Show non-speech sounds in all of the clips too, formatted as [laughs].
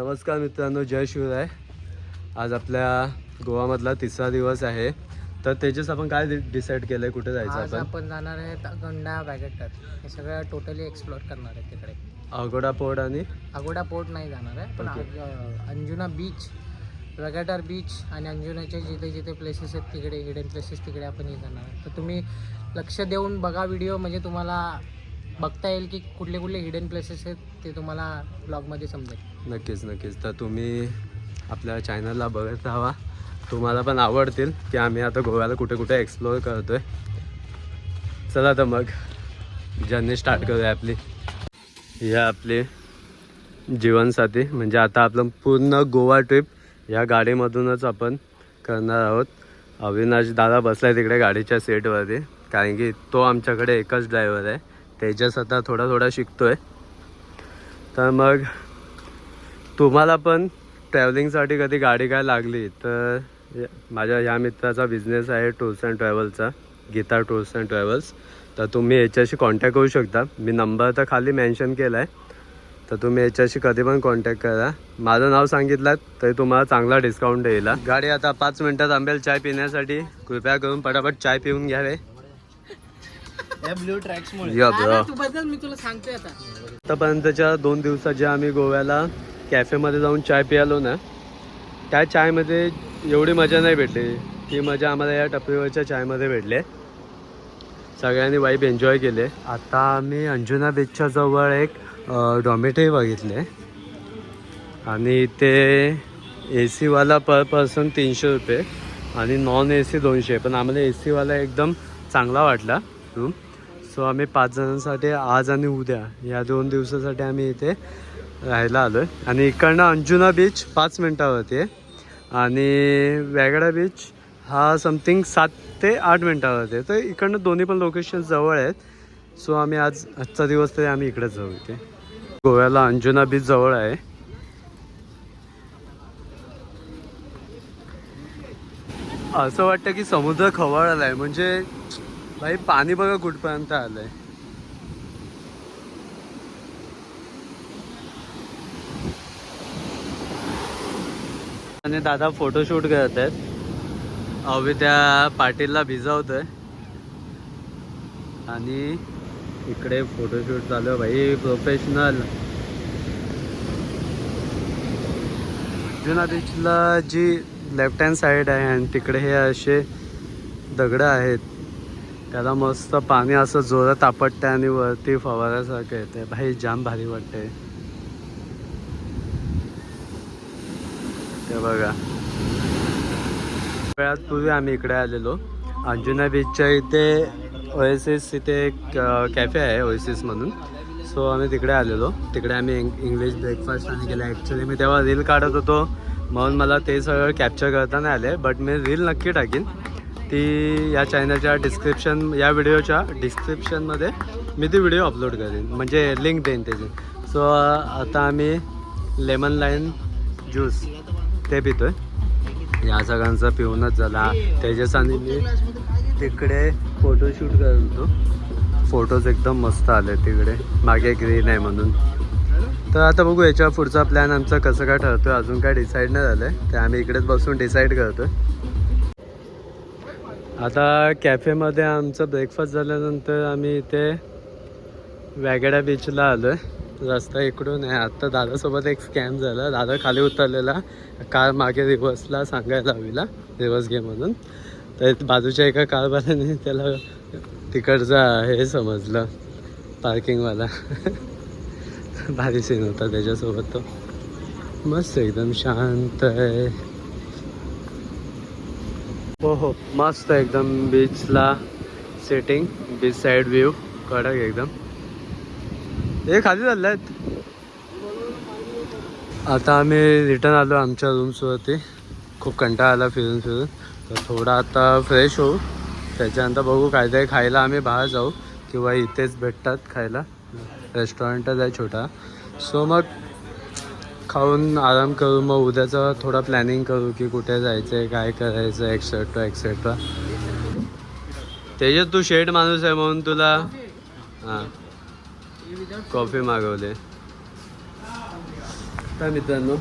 नमस्कार मित्रांनो जय शिवराय. आज आपल्या गोवामधला तिसरा दिवस आहे. तर त्याच्यास आपण काय डिसाईड केलं आहे कुठे जायचं आज आपण? आपण जाणार आहे गंडा बॅगेटर हे सगळं टोटली एक्सप्लोर करणार आहे तिकडे. अगोडा पोर्ट आणि? अगोडा पोर्ट नाही जाणार आहे पण Okay. Anjuna beach Vagator beach आणि अंजुनाचे जिथे जिथे प्लेसेस आहेत तिकडे हिडन प्लेसेस तिकडे आपण हे जाणार आहे तर तुम्ही लक्ष देऊन बघा व्हिडिओ म्हणजे तुम्हाला बघता येईल की कुठले कुठले हिडन प्लेसेस आहेत ते तुम्हाला ब्लॉगमध्ये समजेल. नक्कीच नक्कीच. तर तुम्ही आपल्या चॅनलला बघत राहा. तुम्हाला पण आवडतील की आम्ही आता गोव्याला कुठे कुठे एक्सप्लोअर करतोय. चला तर मग जर्नी स्टार्ट करूया आपली. ही आपली जीवनसाथी. म्हणजे आता आपलं पूर्ण गोवा ट्रिप या गाडीमधूनच आपण करणार आहोत. अविनाश दादा बसलाय तिकडे गाडीच्या सीटवरती कारण की तो आमच्याकडे एकच ड्रायव्हर आहे. त्याच्यास आता थोडा थोडा शिकतोय. तर मग तुम्हाला पण ट्रॅव्हलिंगसाठी कधी गाडी काय लागली तर माझ्या ह्या मित्राचा बिझनेस आहे टूर्स अँड ट्रॅव्हल्सचा गीता टूर्स अँड ट्रॅव्हल्स तर तुम्ही याच्याशी कॉन्टॅक्ट करू शकता. मी नंबर तर खाली मेन्शन केला आहे तर तुम्ही याच्याशी कधी पण कॉन्टॅक्ट करा. माझं नाव सांगितलं तरी तुम्हाला चांगला डिस्काउंट येईल. गाडी आता पाच मिनटात आंबेल चाय पिण्यासाठी. कृपया करून पटापट चाय पिऊन घ्यावे या ब्ल्यू ट्रॅक्स या bro. तू बदल मी तुला सांगतोय आता. आतापर्यंतच्या दोन दिवसात जे आम्ही गोव्याला कॅफेमध्ये जाऊन चाय पियालो ना त्या चायमध्ये एवढी मजा नाही भेटली. ती मजा आम्हाला या टपरीवरच्या चायमध्ये भेटले. सगळ्यांनी वाईफ एन्जॉय केले. आता आम्ही अंजुना बीचच्या जवळ एक डॉमेटरी बघितले. आणि ते ए सीवाला पर पर्सन तीनशे रुपये आणि नॉन ए सी दोनशे. पण आम्हाला ए सीवाला एकदम चांगला वाटला रूम सो आम्ही पाच जणांसाठी आज आणि उद्या या दोन दिवसासाठी आम्ही इथे राहायला आलो आहे आणि इकडनं अंजुना बीच पाच मिनटावरती आहे. आणि वेगळा बीच हा समथिंग सात ते आठ मिनटावरती आहे. तर इकडनं दोन्ही पण लोकेशन जवळ आहेत. सो आम्ही आज आजचा दिवस तरी आम्ही इकडेच जाऊ इथे. गोव्याला अंजुना बीच जवळ आहे. असं वाटतं की समुद्र खवळला आहे म्हणजे भाई पाणी बघा कुठपर्यंत आलं आहे आणि दादा फोटोशूट करत आहेत. अवि त्या पाटीलला भिजवतोय. आणि इकडे फोटोशूट चालू आहे भाई प्रोफेशनल जुना बीचला जी लेफ्ट हँड साईड आहे आणि तिकडे हे असे दगडं आहेत त्याला मस्त पाणी असं जोरात आपटतं आणि वरती फवारासारखं येते भाई जाम भारी वाटते ते बघा. वेळात पूर्वी आम्ही इकडे आलेलो. अंजुना बीचच्या इथे ओएसएस इथे एक कॅफे आहे ओएसिस म्हणून. सो आम्ही तिकडे आलेलो. तिकडे आम्ही इंग इंग्लिश ब्रेकफास्ट आणि केला. ॲक्च्युली मी तेव्हा रील काढत होतो. म्हणून मला ते सगळं कॅप्चर करता नाही आले. बट मी रील नक्की टाकीन. ती या चॅनलच्या डिस्क्रिप्शन या व्हिडिओच्या डिस्क्रिप्शनमध्ये मी ती व्हिडिओ अपलोड करेन. म्हणजे लिंक देईन त्याची. सो आता आम्ही लेमन लाईन ज्यूस ते पितोय या सगळ्यांचा पिऊनच झाला. त्याच्यासाठी मी तिकडे फोटोशूट करतो. फोटोज एकदम मस्त आले तिकडे. मागे ग्रीन आहे म्हणून. तर आता बघू याच्या पुढचा प्लॅन आमचा कसं काय ठरतो अजून काय डिसाईड नाही झालं आहे ते आम्ही इकडेच बसून डिसाईड करतो आता कॅफेमध्ये आमचं ब्रेकफास्ट झाल्यानंतर आम्ही इथे वॅगडा बीचला आलो आहे रस्ता इकडून आहे. आत्ता दादासोबत एक स्कॅम झाला. दादा खाली उतरलेला. कार मागे रिव्हर्सला सांगायला हवीला रिव्हर्स घे म्हणून. तर बाजूच्या एका कारवाल्याने त्याला तिकडचा हे समजलं. पार्किंगवाला [laughs] भारी सीन होता त्याच्यासोबत तो. मस्त एकदम शांत आहे. हो हो. मस्त एकदम बीचला सेटिंग बीच साईड व्ह्यू कडक एकदम. हे खाली चालले आहेत आता आम्ही रिटर्न आलो आमच्या रूम्सवरती खूप कंटाळा आला फिरून फिरून. तर थोडा आता फ्रेश होऊ. त्याच्यानंतर बघू काहीतरी खायला आम्ही बाहेर जाऊ. किंवा इथेच भेटतात खायला. रेस्टॉरंटच आहे छोटा. सो मग खाऊन आराम करू. मग उद्याचं थोडा प्लॅनिंग करू की कुठे जायचं आहे काय करायचं एक्सेट्रा एक्सेट्रा त्याच्यात तू शेड माणूस आहे म्हणून तुला हां. कॉफी मागवले. तर मित्रांनो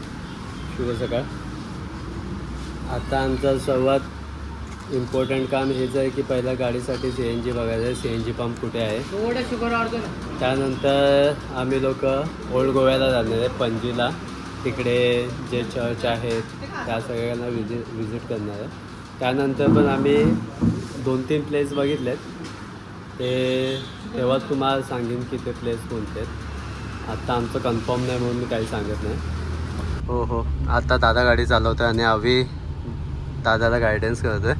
शुभ सकाळ. आता आमचं सर्वात इम्पॉर्टंट काम हेच आहे की पहिल्या गाडीसाठी सी एन जी बघायचं आहे. सी एन जी पंप कुठे आहे? त्यानंतर आम्ही लोक ओल्ड गोव्याला जाणार आहे पणजीला. तिकडे जे चर्च आहेत त्या सगळ्यांना विजिट विजिट करणार आहे. त्यानंतर पण आम्ही दोन तीन प्लेस बघितलेत. ते तेव्हाच तुम्हाला सांगेन की ते प्लेस कोणते आहेत. आत्ता आमचं कन्फर्म नाही म्हणून मी काही सांगत नाही. हो हो. आता दादा गाडी चालवतोय आणि आम्ही दादाला गायडन्स करतोय.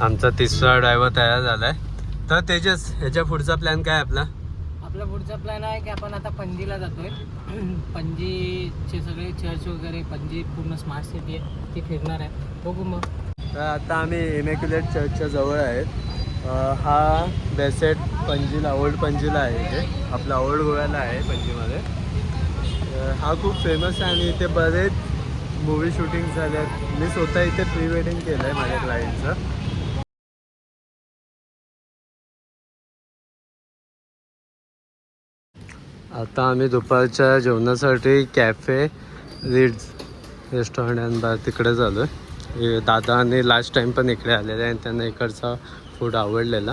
आमचा तिसरा ड्रायव्हर तयार झाला आहे तर तेजस ह्याच्या पुढचा प्लॅन काय आपला? आपला पुढचा प्लॅन आहे की आपण आता पणजीला जातोय. पणजीचे सगळे चर्च वगैरे पणजी पूर्ण स्मार्ट सिटी आहे. ती फिरणार आहे. बघू मग. तर आता आम्ही इमॅक्युलेट चर्चच्या जवळ आहेत. हा बेसेट पणजीला ओल्ड पणजीला आहे इथे. आपला ओल्ड गोव्याला आहे पणजीमध्ये हा खूप फेमस आहे आणि इथे बरेच मूवी शूटिंग झाल्यात. मी स्वतः इथे प्री वेडिंग केलं आहे माझ्या क्लायंटचं आता आम्ही दुपारच्या जेवणासाठी कॅफे रीड्स रेस्टॉरंट आणि बार तिकडे झालो आहे दादा आणि लास्ट टाइम पण इकडे आलेले आहे आणि त्यांना इकडचा फूड आवडलेला.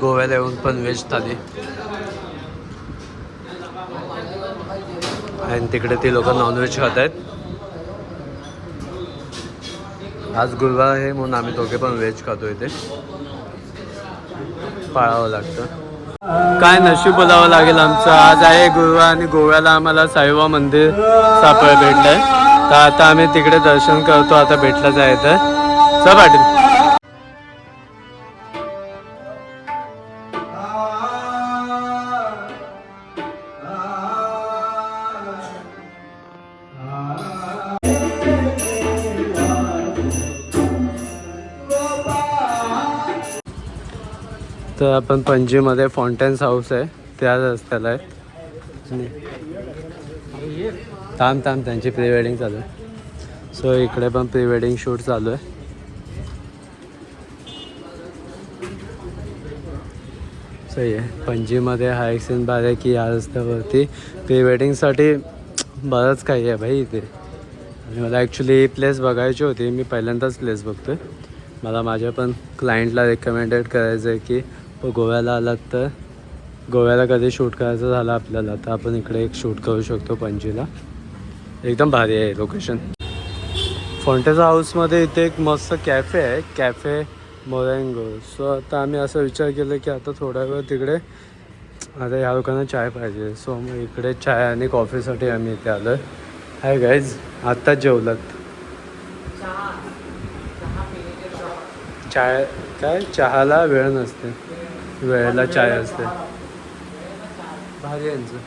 गोव्याला येऊन पण व्हेज थाली. आणि तिकडे ती लोक नॉनव्हेज खात आहेत. आज गुरुवार आहे म्हणून आम्ही दोघे पण व्हेज खातो इथे. पाळावं लागतं. काय नशीब बोलावं लागेल आमचं. आज आहे गुरुवार आणि गोव्याला आम्हाला साईबा मंदिर सापळ भेटलंय. तर आता आम्ही तिकडे दर्शन करतो. आता भेटलं जायचं. चल पाटील. आपण पणजीमध्ये फाउंटेन्स हाऊस आहे. त्या रस्त्याला आहे. थांब थांब त्यांची प्री वेडिंग चालू आहे. सो इकडे पण प्री वेडिंग शूट चालू आहे. सही आहे पणजीमध्ये हा एक सीन बार आहे की या रस्त्यावरती प्री वेडिंगसाठी बरंच काही आहे भाई इथे. आणि मला ॲक्च्युली ही प्लेस बघायची होती. मी पहिल्यांदाच प्लेस बघतो आहे मला माझ्या पण क्लायंटला रेकमेंडेड करायचं आहे की गोव्याला आलात तर गोव्याला कधी शूट करायचं झालं आपल्याला? तर आपण इकडे एक शूट करू शकतो पणजीला. एकदम भारी आहे लोकेशन. फॉन्टेजा हाऊसमध्ये इथे एक मस्त कॅफे आहे. कॅफे मोरँगो सो आता आम्ही असं विचार केला की आता थोडा वेळ तिकडे आता ह्या लोकांना चाय पाहिजे. सो मग इकडे चाय आणि कॉफीसाठी आम्ही इथे आलो आहे हाय गाईज आत्ताच जेवलात चाय काय? चहाला वेळ नसते. वेळेला चाय असते. भारी यांचं.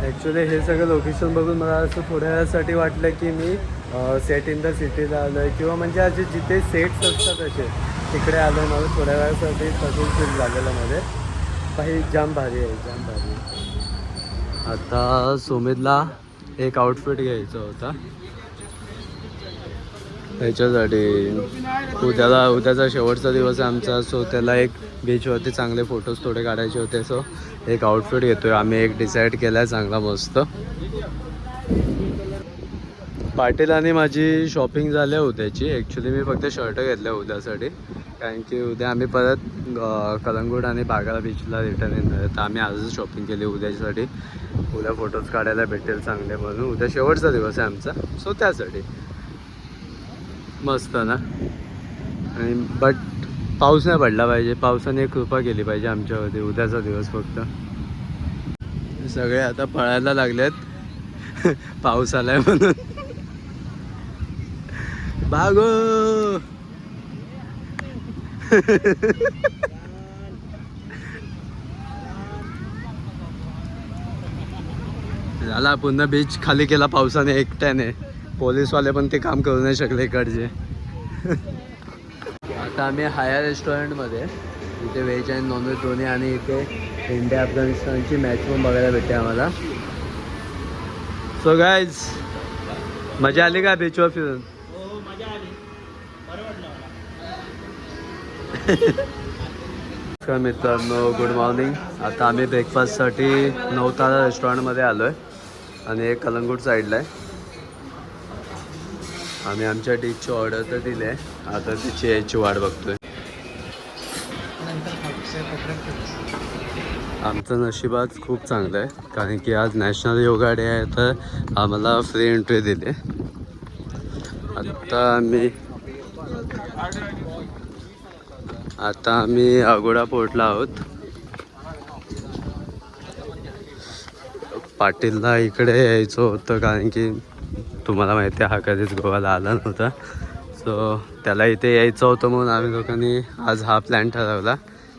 ॲक्च्युली हे सगळं लोकेशन बघून मला असं थोड्या वेळासाठी वाटलं की मी सेट इन द सिटीला आलो आहे किंवा म्हणजे असे जिथे सेट्स असतात असे तिकडे आलो आहे मला थोड्या वेळासाठी तसंच फील झालेलं मध्ये. काही जाम भारी आहे जाम भारी आहे. आता सुमितला एक आउटफिट घ्यायचा होता. त्याच्यासाठी उद्याला उद्याचा शेवटचा दिवस आहे आमचा सो त्याला एक बीचवरती चांगले फोटोज थोडे काढायचे होते सो एक आउटफिट घेतोय. आम्ही एक डिसाईड केला आहे चांगला मस्त. पाटील आणि माझी शॉपिंग झाल्या उद्याची. ॲक्च्युली मी फक्त शर्ट घेतल्या उद्यासाठी. कारण की उद्या आम्ही परत कलंगूट आणि बागाला बीचला रिटर्न येणार आहे तर आम्ही आजच शॉपिंग केली उद्यासाठी उद्या फोटोज काढायला भेटेल चांगले म्हणून. उद्या शेवटचा दिवस आहे आमचा. सो त्यासाठी. मस्त ना? आणि बट पाऊस नाही पडला पाहिजे. पावसाने कृपा केली पाहिजे आमच्यावरती. उद्याचा दिवस फक्त. सगळे आता पळायला लागलेत. [laughs] पाऊस आलाय म्हणून. भागो! [laughs] झाला पुन्हा बीच खाली केला पावसाने एकट्याने. पोलीसवाले पण ते काम करू नाही शकले इकडचे. [laughs] आता आम्ही हाया रेस्टॉरंटमध्ये. इथे व्हेज आणि नॉनव्हेज दोन्ही आणि इथे इंडिया अफगाणिस्तानची मॅच पण बघायला भेटते आम्हाला. सो गायज मजा आली का बीचवर फिरून? नमस्कार मित्रांनो गुड मॉर्निंग आता आम्ही ब्रेकफास्टसाठी नवतारा रेस्टॉरंटमध्ये आलो आहे आणि एक कलंगूट साईडला आहे. आम्ही आमच्या डिशची ऑर्डर तर दिली आहे आता तिची याची वाट बघतोय. आमचं नशिबात खूप चांगलं आहे कारण की आज नॅशनल योगा डे आहे तर आम्हाला फ्री एंट्री दिली आता आम्ही आता आम्ही अगोडा पोर्टला आहोत. पाटीलला इकडे यायचं होतं कारण की तुम्हाला माहिती आहे हा कधीच गोव्याला आला नव्हता. सो त्याला इथे यायचं होतं म्हणून आम्ही लोकांनी आज हा प्लॅन ठरवला.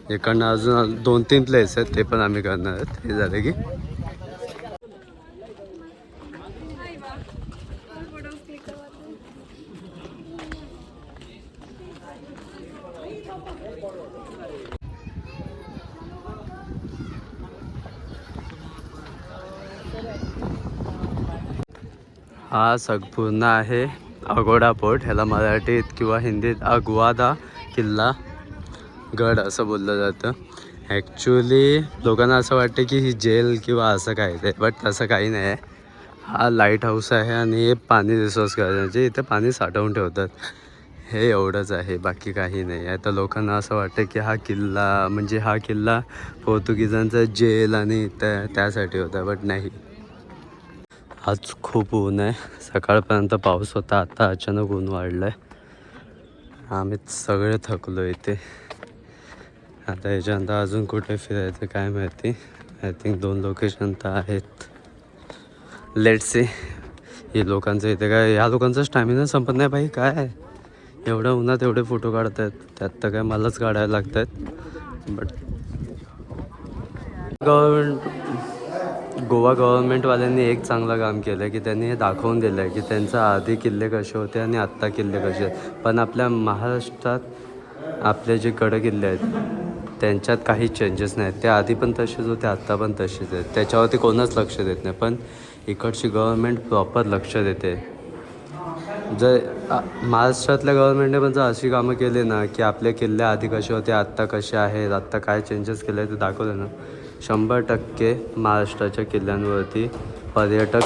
इकडनं अजून दोन तीन प्लेस आहेत ते पण आम्ही करणार आहेत. हे झालं की हा संपूर्ण आहे. अगोडा पोर्ट ह्याला मराठीत किंवा हिंदीत अगवादा किल्ला गड असं बोललं जातं. ॲक्च्युली लोकांना असं वाटतं की ही जेल किंवा असं काय ते बट तसं काही नाही. आहे हा लाइट हाऊस आहे आणि हे पाणी रिसोर्स करायचे इथे पाणी साठवून ठेवतात. हे एवढंच आहे बाकी काही नाही. आहे तर लोकांना असं वाटतं की हा किल्ला म्हणजे हा किल्ला पोर्तुगीजांचा जेल आणि त्या त्यासाठी होता बट नाही. आज खूप ऊन आहे. सकाळपर्यंत पाऊस होता आता अचानक ऊन वाढलं आहे आम्ही सगळे थकलो इथे. आता याच्यानंतर अजून कुठे फिरायचं काय माहिती? आय थिंक दोन लोकेशन तर आहेत. लेट सी हे लोकांचं इथे काय ह्या लोकांचा स्टॅमिना संपत नाही बाई काय? एवढं उन्हात एवढे फोटो काढत आहेत त्यात तर काय मलाच काढायला लागत आहेत बट गव्हर्मेंट गोवा गव्हर्मेंटवाल्यांनी एक चांगलं काम केलं आहे की त्यांनी हे दाखवून दिलं आहे की त्यांचा आधी किल्ले कसे होते आणि आत्ता किल्ले कसे आहेत. पण आपल्या महाराष्ट्रात आपले जे गड किल्ले आहेत त्यांच्यात काही चेंजेस नाहीत. ते आधी पण तसेच होते आत्ता पण तसेच आहेत. त्याच्यावरती कोणच लक्ष देत नाही. पण इकडची गव्हर्मेंट प्रॉपर लक्ष देते. जर महाराष्ट्रातल्या गव्हर्नमेंटने पण जर अशी कामं केली ना की आपल्या किल्ले आधी कसे होते आत्ता कसे आहेत आत्ता काय चेंजेस केले ते दाखवले ना शंभर टक्के महाराष्ट्राच्या किल्ल्यांवरती पर्यटक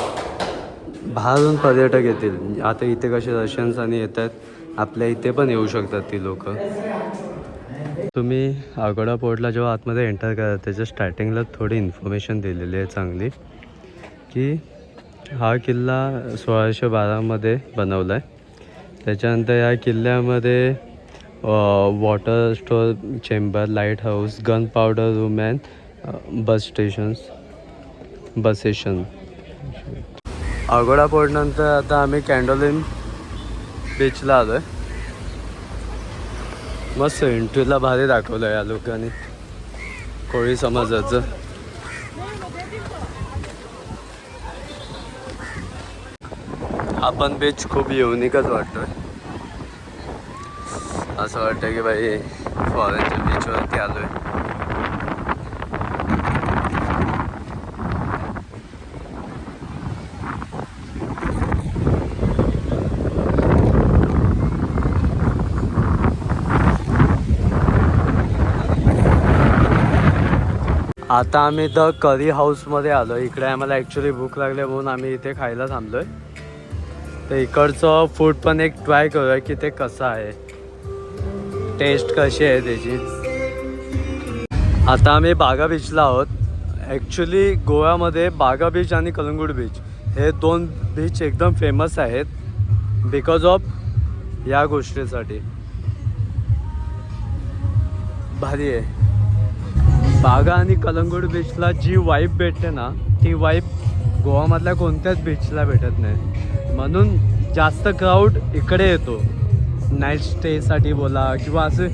बाहेरून पर्यटक येतील. आता इथे कसे रशियन्स आणि येत आहेत आपल्या इथे पण येऊ शकतात ती लोक. तुम्ही आगोडा पोर्टला जेव्हा आतमध्ये एंटर करा त्याच्या स्टार्टिंगला थोडी इन्फॉर्मेशन दिलेली आहे चांगली की हा किल्ला सोळाशे बारामध्ये बनवला आहे त्याच्यानंतर या किल्ल्यामध्ये water store chamber lighthouse gunpowder room and bus stations bus station Aguada पोर्टनंतर आता आम्ही कॅन्डोलिन बीचला आलो आहे मस्त इंटरव्ह्यूला भारी दाखवलं या लोकांनी. कोळी समाजाचं. आपण बीच खूप युनिकच वाटतोय. असं वाटतं की बाई फॉरेनच्या बीचवरती आलोय. आता आम्ही द करी हाऊसमध्ये आलो इकडे आम्हाला ॲक्च्युली भूक लागली म्हणून आम्ही इथे खायला थांबलोय. तर इकडचं फूड पण एक ट्राय करूया की ते कसं आहे. टेस्ट कशी आहे त्याची. आता आम्ही बागा बीचला आहोत. ॲक्च्युली गोव्यामध्ये बागा बीच आणि कलंगूट बीच हे दोन बीच एकदम फेमस आहेत बिकॉज ऑफ या गोष्टीसाठी. भारी आहे. बागा आणि कलंगूट बीचला जी वाईब भेटते ना ती वाईब गोवामधल्या कोणत्याच बीचला भेटत नाही. म्हणून जास्त क्राऊड इकडे येतो. नाईट स्टेसाठी बोला किंवा असे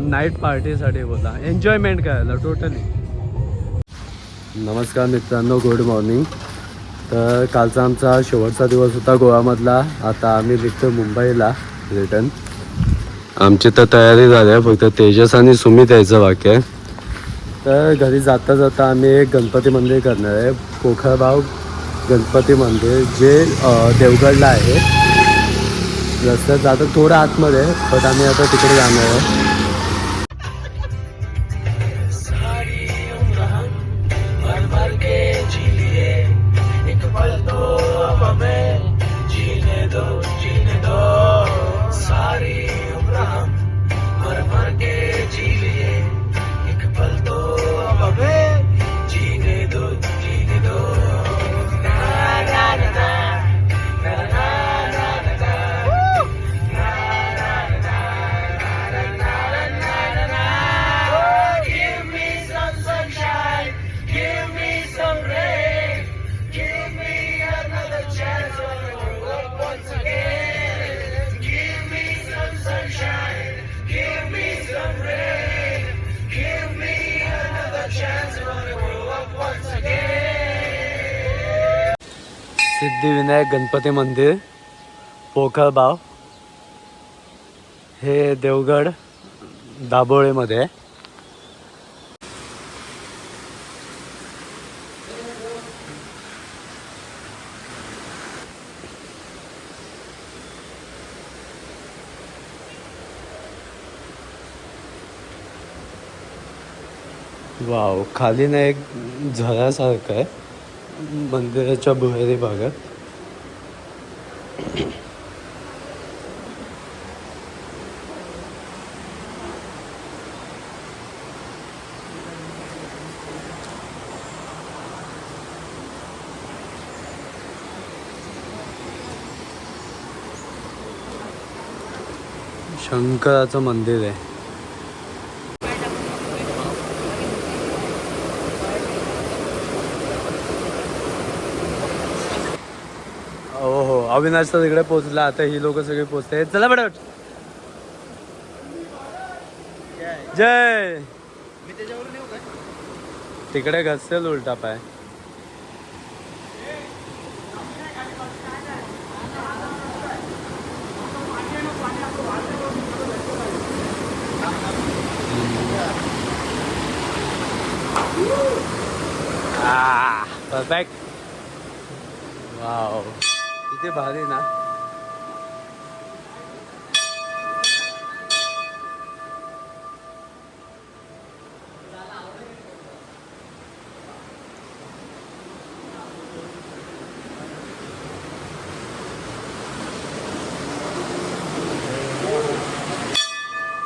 नाईट पार्टीसाठी बोला. एन्जॉयमेंट करायला टोटली नमस्कार मित्रांनो गुड मॉर्निंग तर कालचा आमचा शेवटचा दिवस होता गोव्यामधला आता आम्ही निघतो मुंबईला रिटर्न आमची तर तयारी झाली आहे फक्त तेजस आणि सुमित यायचं वाक्य आहे. तर घरी जाता जाता आम्ही एक गणपती मंदिर करणार आहे. पोखरबाव गणपती मंदिर जे देवगडला आहे. रस्त्यात जाता थोडं आतमध्ये पण आम्ही आता तिकडे जाणार आहे गणपती मंदिर पोखरबाव हे देवगड दाबोळेमध्ये आहे वाव खाली ना एक झऱ्यासारखं आहे मंदिराच्या भुहेरी भागात. शंकराचं मंदिर आहे. हो हो अविनाश तर तिकडे पोहोचला. आता ही लोक सगळे पोहोचते. चला बडट जय. तिकडे घसेल उलटा पाय. Ah, perfect. Wow. Itu bahari na.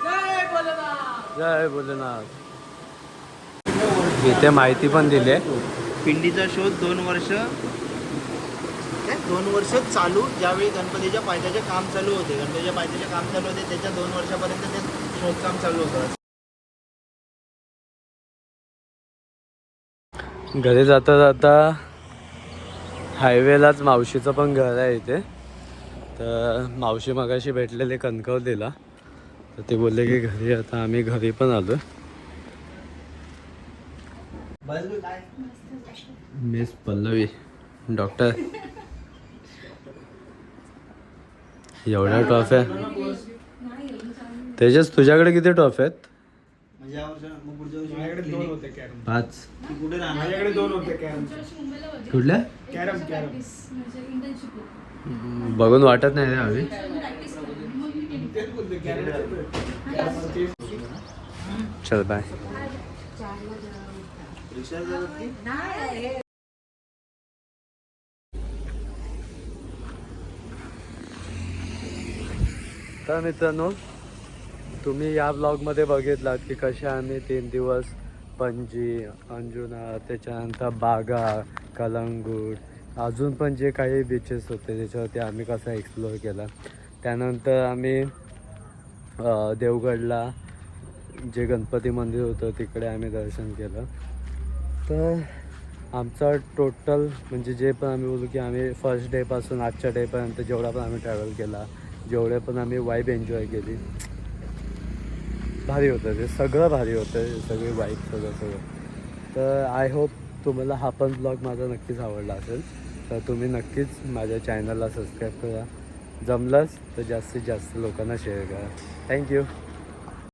Jai Bholenath. Jai Bholenath. इथे माहिती पण दिली आहे पिंडीचा शोध दोन वर्ष काय? दोन वर्ष चालू ज्यावेळी गणपतीच्या पायथ्याचे काम चालू होते. गणपतीच्या पायथ्याचे काम चालू होते त्याच्या दोन वर्षापर्यंत ते शोधकाम चालू होतं. घरी जाता जाता हायवेलाच मावशीचं पण घर आहे इथे. तर मावशी मगाशी भेटलेले कणकवलीला. तर ते बोलले की घरी आता आम्ही घरी पण आलो मिस पल्लवी डॉक्टर. एवढ्या ट्रॉफ्या तेजस तुझ्याकडे किती ट्रॉफ्या आहेत? म्हणजे या वर्षी मग पुढच्या वर्षी clinic पाच. कुठल्या बघून वाटत नाही रे हवी चल बाय रिक्षा तर मित्रांनो तुम्ही या ब्लॉगमध्ये बघितलात की कसे आम्ही तीन दिवस पणजी अंजुना त्याच्यानंतर बागा कलंगूट अजून पण जे काही बीचेस होते त्याच्यावरती आम्ही कसं एक्सप्लोअर केला. त्यानंतर आम्ही देवगडला जे गणपती मंदिर होतं तिकडे आम्ही दर्शन केलं. तर आमचा टोटल म्हणजे जे पण आम्ही बोलू की आम्ही फर्स्ट डेपासून आजच्या डेपर्यंत जेवढा पण आम्ही ट्रॅव्हल केला जेवढे पण आम्ही वाईब एन्जॉय केली भारी होतं. ते सगळं भारी होतं सगळे वाईब सगळं सगळं. तर आय होप तुम्हाला हा पण ब्लॉग माझा नक्कीच आवडला असेल. तर तुम्ही नक्कीच माझ्या चॅनलला सबस्क्राईब करा. जमलंच तर जास्तीत जास्त लोकांना शेअर करा. थँक्यू